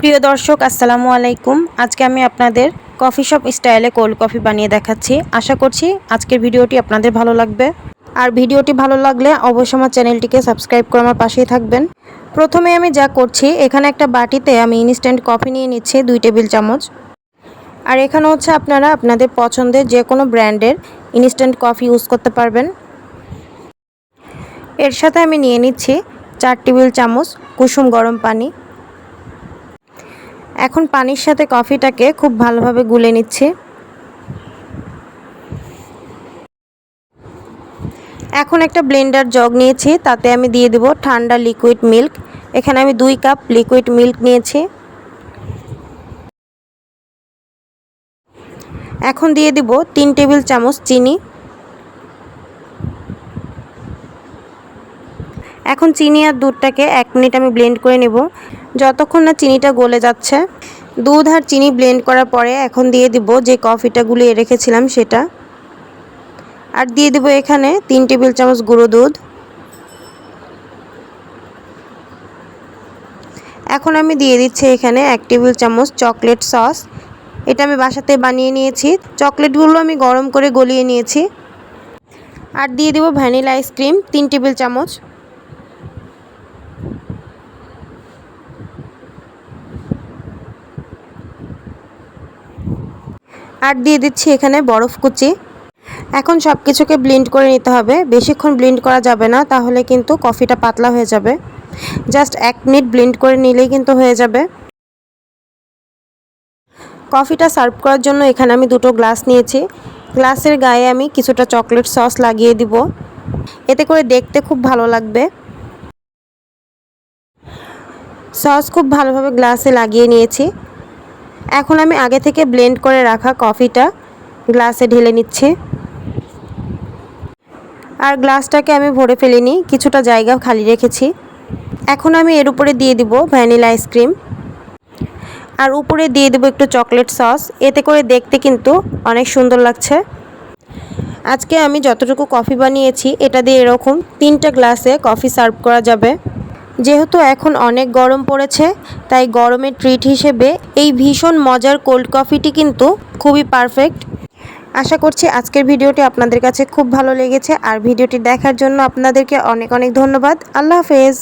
প্রিয় দর্শক, আসসালামু আলাইকুম। আজকে আমি আপনাদের কফি শপ স্টাইলে কোল্ড কফি বানিয়ে দেখাচ্ছি। আশা করছি আজকের ভিডিওটি আপনাদের ভালো লাগবে। আর ভিডিওটি ভালো লাগলে অবশ্যই আমার চ্যানেলটিকে সাবস্ক্রাইব করে আমার পাশেই থাকবেন। প্রথমে আমি যা করছি, এখানে একটা বাটিতে আমি ইনস্ট্যান্ট কফি নিয়ে নিচ্ছি, দুই টেবিল চামচ। আর এখানে হচ্ছে আপনারা আপনাদের পছন্দের যে কোনো ব্র্যান্ডের ইনস্ট্যান্ট কফি ইউজ করতে পারবেন। এর সাথে আমি নিয়ে নিচ্ছি চার টেবিল চামচ কুসুম গরম পানি। এখন পানির সাথে কফিটাকে খুব ভালোভাবে গুলে নিচ্ছি। এখন একটা ব্লেন্ডার জগ নিয়েছি, তাতে আমি দিয়ে দেব ঠান্ডা লিকুইড মিল্ক এখানে আমি দুই কাপ লিকুইড মিল্ক নিয়েছি। এখন দিয়ে দিব তিন টেবিল চামচ চিনি। এখন চিনি আর দুধটাকে এক মিনিট আমি ব্লেন্ড করে নেব। যতক্ষণ না চিনিটা গলে যাচ্ছে, দুধ আর চিনি ব্লেন্ড করার পরে এখন দিয়ে দিব যে কফিটা গুলিয়ে রেখেছিলাম সেটা। আর দিয়ে দেবো এখানে তিন টেবিল চামচ গুঁড়ো দুধ। এখন আমি দিয়ে দিচ্ছি এখানে এক টেবিল চামচ চকলেট সস। এটা আমি বাসাতে বানিয়ে নিয়েছি। চকলেটগুলো আমি গরম করে গলিয়ে নিয়েছি। আর দিয়ে দেবো ভ্যানিলা আইসক্রিম তিন টেবিল চামচ। আর দিয়ে দিচ্ছি এখানে বরফ কুচি। এখন সব কিছুকে ব্লেন্ড করে নিতে হবে। বেশিক্ষণ ব্লেন্ড করা যাবে না, তাহলে কিন্তু কফিটা পাতলা হয়ে যাবে। জাস্ট এক মিনিট ব্লেন্ড করে নিলেই কিন্তু হয়ে যাবে। কফিটা সার্ভ করার জন্য এখানে আমি দুটো গ্লাস নিয়েছি। গ্লাসের গায়ে আমি কিছুটা চকলেট সস লাগিয়ে দিব। এতে করে দেখতে খুব ভালো লাগবে। সস খুব ভালোভাবে গ্লাসে লাগিয়ে নিয়েছি। এখন আমি আগে থেকে ব্লেন্ড করে রাখা কফিটা গ্লাসে ঢেলে নিচ্ছি। আর গ্লাসটাকে আমি ভরে ফেলিনি, কিছুটা জায়গা খালি রেখেছি। এখন আমি এর উপরে দিয়ে দিব ভ্যানিলা আইসক্রিম আর উপরে দিয়ে দেবো একটু চকলেট সস এতে করে দেখতে কিন্তু অনেক সুন্দর লাগছে। আজকে আমি যতটুকু কফি বানিয়েছি, এটা দিয়ে এরকম তিনটা গ্লাসে কফি সার্ভ করা যাবে। যেহেতু এখন অনেক গরম পড়েছে, তাই গরমের ট্রিট হিসেবে এই ভীষণ মজার কোল্ড কফিটি কিন্তু খুবই পারফেক্ট আশা করছি আজকের ভিডিওটি আপনাদের কাছে খুব ভালো লেগেছে, আর ভিডিওটি দেখার জন্য আপনাদেরকে অনেক অনেক ধন্যবাদ। আল্লাহ হাফেজ।